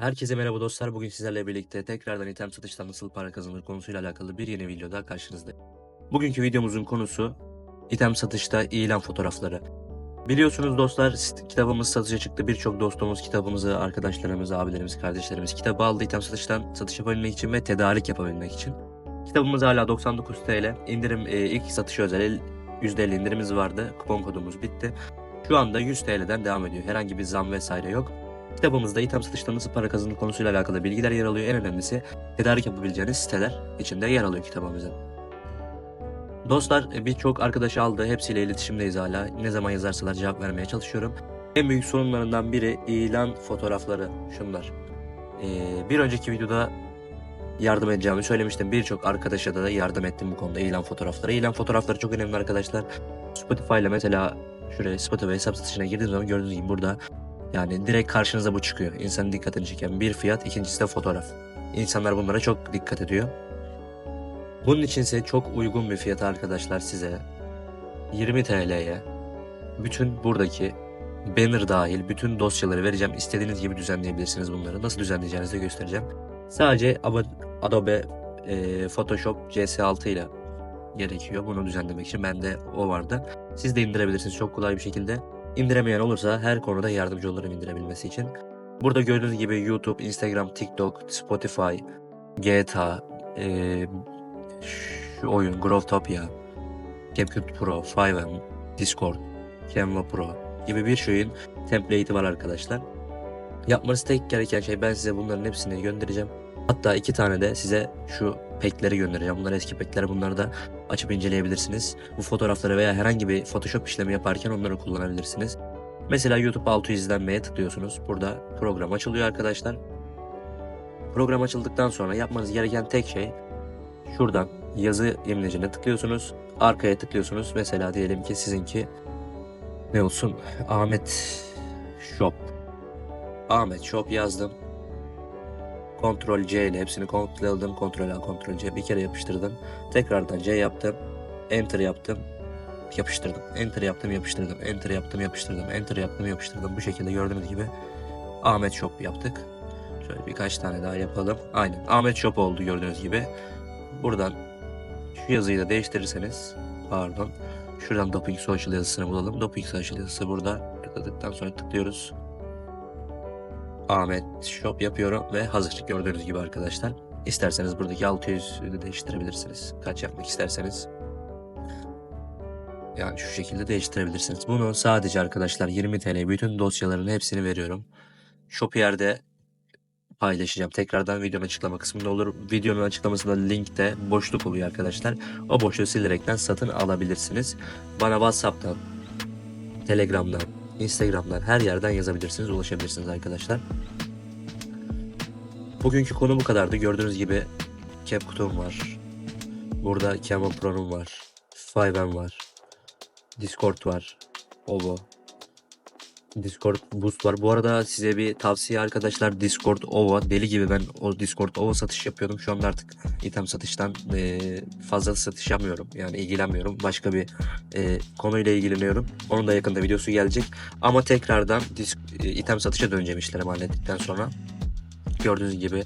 Herkese merhaba dostlar. Bugün sizlerle birlikte tekrardan item satıştan nasıl para kazanılır konusuyla alakalı bir yeni videoda karşınızdayım. Bugünkü videomuzun konusu item satışta ilan fotoğrafları. Biliyorsunuz dostlar kitabımız satışa çıktı. Birçok dostumuz kitabımızı, arkadaşlarımız, abilerimiz, kardeşlerimiz kitabı aldı item satıştan satış yapabilmek için ve tedarik yapabilmek için. Kitabımız hala 99 TL. İndirim e, ilk satışa özel %50 indirimimiz vardı. Kupon kodumuz bitti. Şu anda 100 TL'den devam ediyor. Herhangi bir zam vesaire yok. Kitabımızda item satışta nasıl para kazanır konusuyla alakalı bilgiler yer alıyor. En önemlisi tedarik yapabileceğiniz siteler içinde yer alıyor kitabımızın. Dostlar e, birçok arkadaş aldı. Hepsiyle iletişimdeyiz hala. Ne zaman yazarsalar cevap vermeye çalışıyorum. En büyük sorunlarından biri ilan fotoğrafları. Şunlar. Ee, bir önceki videoda yardım edeceğimi söylemiştim. Birçok arkadaşa da yardım ettim bu konuda ilan fotoğrafları. İlan fotoğrafları çok önemli arkadaşlar. Spotify ile mesela şuraya Spotify hesap satışına girdiğiniz zaman gördüğünüz gibi burada yani direkt karşınıza bu çıkıyor. İnsanın dikkatini çeken bir fiyat, ikincisi de fotoğraf. İnsanlar bunlara çok dikkat ediyor. Bunun için ise çok uygun bir fiyata arkadaşlar size 20 TL'ye bütün buradaki banner dahil bütün dosyaları vereceğim. İstediğiniz gibi düzenleyebilirsiniz bunları. Nasıl düzenleyeceğinizi de göstereceğim. Sadece Adobe e, Photoshop CS6 ile gerekiyor bunu düzenlemek için. Bende o vardı. Siz de indirebilirsiniz çok kolay bir şekilde. İndiremeyen olursa her konuda yardımcı olurum indirebilmesi için. Burada gördüğünüz gibi YouTube, Instagram, TikTok, Spotify, GTA, eee, şu oyun Growtopia, CapCut Pro, Fiverr, Discord, Canva Pro gibi bir şeyin template'i var arkadaşlar. Yapmanız tek gereken şey ben size bunların hepsini göndereceğim. Hatta iki tane de size şu pekleri göndereceğim. Bunlar eski pekler. Bunları da açıp inceleyebilirsiniz. Bu fotoğrafları veya herhangi bir Photoshop işlemi yaparken onları kullanabilirsiniz. Mesela YouTube 600 izlenmeye tıklıyorsunuz. Burada program açılıyor arkadaşlar. Program açıldıktan sonra yapmanız gereken tek şey şuradan yazı imlecine tıklıyorsunuz. Arkaya tıklıyorsunuz. Mesela diyelim ki sizinki ne olsun? Ahmet Shop. Ahmet Shop yazdım. Ctrl C ile hepsini kontrol Ctrl A, Ctrl C bir kere yapıştırdım. Tekrardan C yaptım. Enter yaptım. Yapıştırdım. Enter yaptım, yapıştırdım. Enter yaptım, yapıştırdım. Enter yaptım, yapıştırdım. Bu şekilde gördüğünüz gibi Ahmet Shop yaptık. Şöyle birkaç tane daha yapalım. Aynen. Ahmet Shop oldu gördüğünüz gibi. Buradan şu yazıyı da değiştirirseniz pardon. Şuradan Doping Social yazısını bulalım. Doping Social yazısı burada. Tıkladıktan sonra tıklıyoruz. Ahmet Shop yapıyorum ve hazır gördüğünüz gibi arkadaşlar. İsterseniz buradaki 600'ü de değiştirebilirsiniz. Kaç yapmak isterseniz. Yani şu şekilde değiştirebilirsiniz. Bunu sadece arkadaşlar 20 TL bütün dosyaların hepsini veriyorum. Shopier'de paylaşacağım. Tekrardan videonun açıklama kısmında olur. Videonun açıklamasında linkte boşluk oluyor arkadaşlar. O boşluğu silerekten satın alabilirsiniz. Bana WhatsApp'tan, Telegram'dan, Instagram'dan her yerden yazabilirsiniz, ulaşabilirsiniz arkadaşlar. Bugünkü konu bu kadardı. Gördüğünüz gibi CapCut'um var. Burada Canva Pro'num var. Fiverr var. Discord var. Ovo. Discord Boost var. Bu arada size bir tavsiye arkadaşlar Discord Ova. Deli gibi ben o Discord Ova satış yapıyordum. Şu anda artık item satıştan eee, fazla satış yapmıyorum. Yani ilgilenmiyorum. Başka bir eee, konuyla ilgileniyorum. Onun da yakında videosu gelecek. Ama tekrardan disk, e, item satışa döneceğim işlerimi hallettikten sonra. Gördüğünüz gibi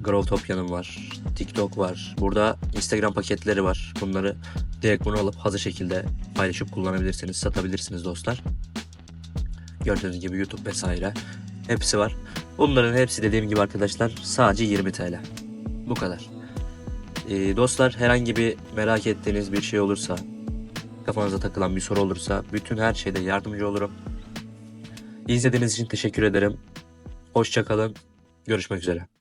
Growtopia'nın var. TikTok var. Burada Instagram paketleri var. Bunları direkt bunu alıp hazır şekilde paylaşıp kullanabilirsiniz, satabilirsiniz dostlar. Gördüğünüz gibi YouTube vesaire hepsi var. Bunların hepsi dediğim gibi arkadaşlar sadece 20 TL. Bu kadar. Ee, dostlar herhangi bir merak ettiğiniz bir şey olursa, kafanıza takılan bir soru olursa bütün her şeyde yardımcı olurum. İzlediğiniz için teşekkür ederim. Hoşçakalın. Görüşmek üzere.